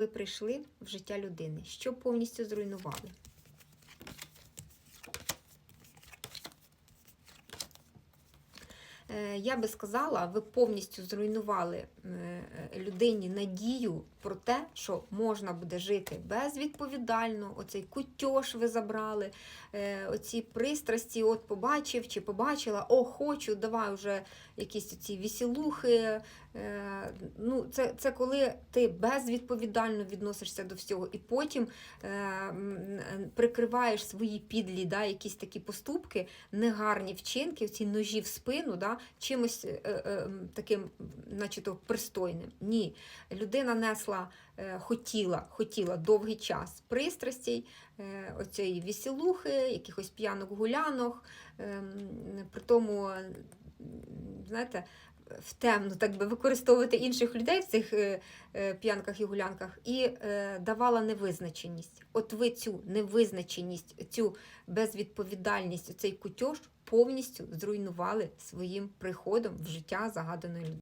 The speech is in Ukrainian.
ви прийшли в життя людини, що повністю зруйнували? Я би сказала, ви повністю зруйнували е, людині надію про те, що можна буде жити безвідповідально. Оцей кутьош ви забрали, е, оці пристрасті, от побачив чи побачила, о, хочу, давай вже якісь ці вісілухи. Е, Ну, це, це коли ти безвідповідально відносишся до всього, і потім прикриваєш свої підлі, да, якісь такі поступки, негарні вчинки, ці ножі в спину, да, чимось е, е, таким, начебто, пристойним. Ні. Людина несла, е, хотіла, хотіла довгий час пристрастей, оцієї вісілухи, якихось п'янок гулянок, ем, при тому, знаєте, в темну, так би використовувати інших людей в цих е, е, п'янках і гулянках, і е, давала невизначеність. От ви цю невизначеність, цю безвідповідальність, цей кутьош повністю зруйнували своїм приходом в життя загаданої людини.